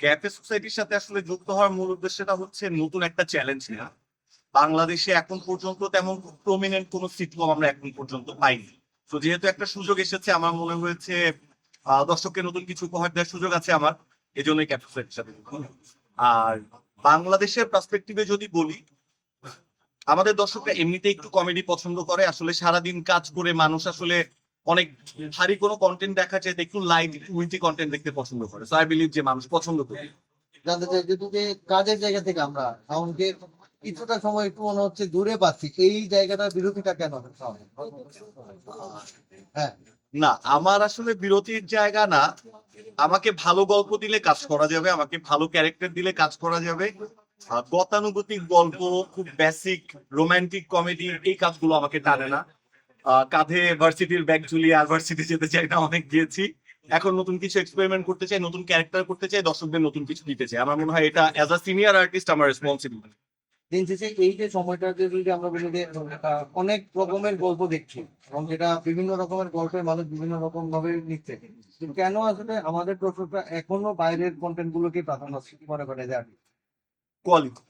Cafe সোসাইটির সাথে আসলে যুক্ত হওয়ার মূল উদ্দেশ্যটা হচ্ছে নতুন একটা চ্যালেঞ্জ নেওয়া। বাংলাদেশে এখন পর্যন্ত তেমন প্রমিনেন্ট কোনো সিটকম আমরা এখন পর্যন্ত পাইনি। তো যেহেতু একটা সুযোগ এসেছে, আমার মনে হয়েছে দর্শককে নতুন কিছু উপহার দেওয়ার সুযোগ আছে আমার এই জন্যই ক্যাফে সোসাইটির সাথে আর বাংলাদেশের পার্সপেক্টিভে যদি বলি, আমাদের দর্শকরা এমনিতে একটু কমেডি পছন্দ করে। আসলে সারাদিন কাজ করে মানুষ আসলে অনেক ভারী কোনো কন্টেন্ট দেখা চাইতে একটু লাইট উইটি কন্টেন্ট দেখতে পছন্দ করে। সো আই বিলিভ যে মানুষ পছন্দ করে। জানতে চাই যে কাজের জায়গা থেকে আমরা সাউন্ডকে কিছুটা সময় একটু মনে হচ্ছে দূরে পাচ্ছি এই জায়গাটা বিরতিটা কেন হ্যাঁ। না আমার আসলে বিরতির জায়গা না। আমাকে ভালো গল্প দিলে কাজ করা যাবে আমাকে ভালো ক্যারেক্টার দিলে কাজ করা যাবে। গতানুগতিক গল্প খুব বেসিক রোমান্টিক কমেডি এই কাজগুলো আমাকে টানে না। কাঁধে ভার্সিটির ব্যাগ ঝুলিয়ে আর ভার্সিটি যেতে চাই না অনেক গিয়েছি। এখন নতুন কিছু এক্সপেরিমেন্ট করতে চাই নতুন ক্যারেক্টার করতে চাই দর্শকদের নতুন কিছু দিতে চাই। আমার মনে হয় এটা অ্যাজ আ সিনিয়র আর্টিস্ট আমার রেসপন্সিবিলিটি দিন শেষে এই যে সময়টাতে যদি আমরা আহ, অনেক রকমের গল্প দেখছি এবং যেটা বিভিন্ন রকমের গল্পের মানুষ বিভিন্ন রকম ভাবে নিচ্ছে কেন আসলে আমাদের দর্শকরা এখনও বাইরের কন্টেন্ট গুলোকে প্রাধান্য মনে করে যে quality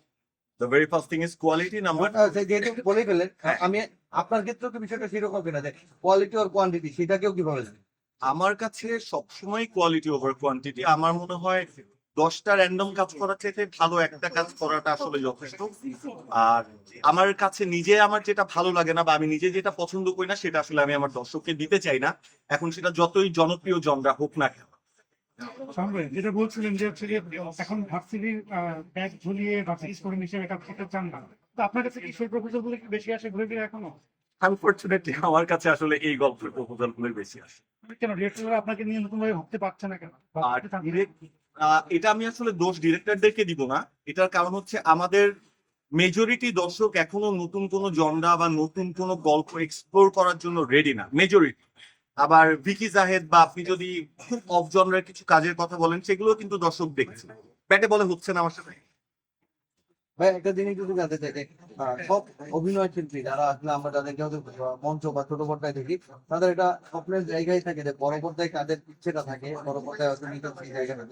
the very first thing is quality number যেহেতু বলে ফেলেন আমি আপনার ক্ষেত্রেও কি বিষয়টা সেরকম কিনা যে কোয়ালিটি আর কোয়ান্টিটি সেটাকেও কীভাবে? আমার কাছে সবসময় কোয়ালিটি ওভার কোয়ান্টিটি আমার মনে হয় দশটা র্যান্ডম কাজ করার চাইতে ভালো একটা কাজ করাটা আসলে যথেষ্ট। আর আমার কাছে নিজে আমার যেটা ভালো লাগে না বা আমি নিজে যেটা পছন্দ করি না সেটা আসলে আমি আমার দর্শককে দিতে চাই না। এখন সেটা যতই জনপ্রিয় জনরা হোক না কেন। যেটা বলছিলেন যে এখন ভার্সিটির ব্যাগ ঝুলিয়ে ভার্সিটি স্টুডেন্ট হিসেবে এটা করতে চান না। তো আপনার কাছে কি সেই প্রপোজালগুলো কি বেশি আসে ঘুরে ফিরে এখনও? আনফর্চুনেটলি আমার কাছে আসলে এই গল্পের প্রপোজাল গুলোই বেশি আসে। কেন ডিরেক্টর আপনাকে নিয়ে নতুন ভাবে ভাবতে পারছে না কেন? আর এটা আমি আসলে দোষ ডিরেক্টরদেরকে দিব না। এটার কারণ হচ্ছে আমাদের মেজরিটি দর্শক এখনও নতুন কোন জনরা বা নতুন কোনো গল্প এক্সপ্লোর করার জন্য রেডি না। মেজরিটি আবার ভিকি জাহেদ বা আপনি যদি খুব অফ জনরের কিছু কাজের কথা বলেন সেগুলো কিন্তু দর্শক দেখছে। ব্যাটে বলে হচ্ছে না আমার সাথে। ভাই একটা জিনিস যদি জানতে চাই সব অভিনয় শিল্পী যারা আসলে আমরা যাদেরকে হয়তো মঞ্চ বা ছোট পর্দায় দেখি তাদের এটা স্বপ্নের জায়গায় থাকে যে বড় পর্দায় কাজের ইচ্ছেটা থাকে বড় পর্দায় হয়তো নিজের জায়গাটা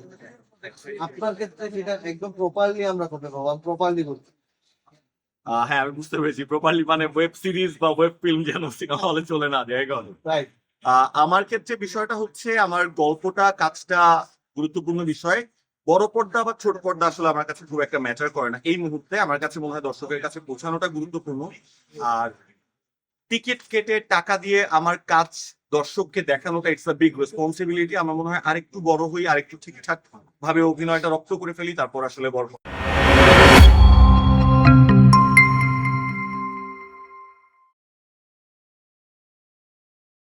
আপনার ক্ষেত্রে সেটা একদম প্রপারলি আমরা করতে পারব প্রপারলি করতে হ্যাঁ আমি বুঝতে পেরেছি। প্রপারলি মানে ওয়েব সিরিজ বা ওয়েব ফিল্ম যেন সিনেমা হলে চলে না যায় রাইট আমার ক্ষেত্রে বিষয়টা হচ্ছে আমার গল্পটা কাজটা গুরুত্বপূর্ণ বিষয়। বড় পর্দা বা ছোট পর্দা আসলে আমার কাছে খুব একটা ম্যাটার করে না। এই মুহূর্তে আমার কাছে মনে হয় দর্শকের কাছে পৌঁছানোটা গুরুত্বপূর্ণ। আর টিকিট কেটে টাকা দিয়ে আমার কাজ দর্শককে দেখানোটা ইটস আ বিগ রেসপন্সিবিলিটি আমার মনে হয় আরেকটু বড় হই, আরেকটু ঠিকঠাক ভাবে অভিনয়টা রপ্ত করে ফেলি, তারপর আসলে বড়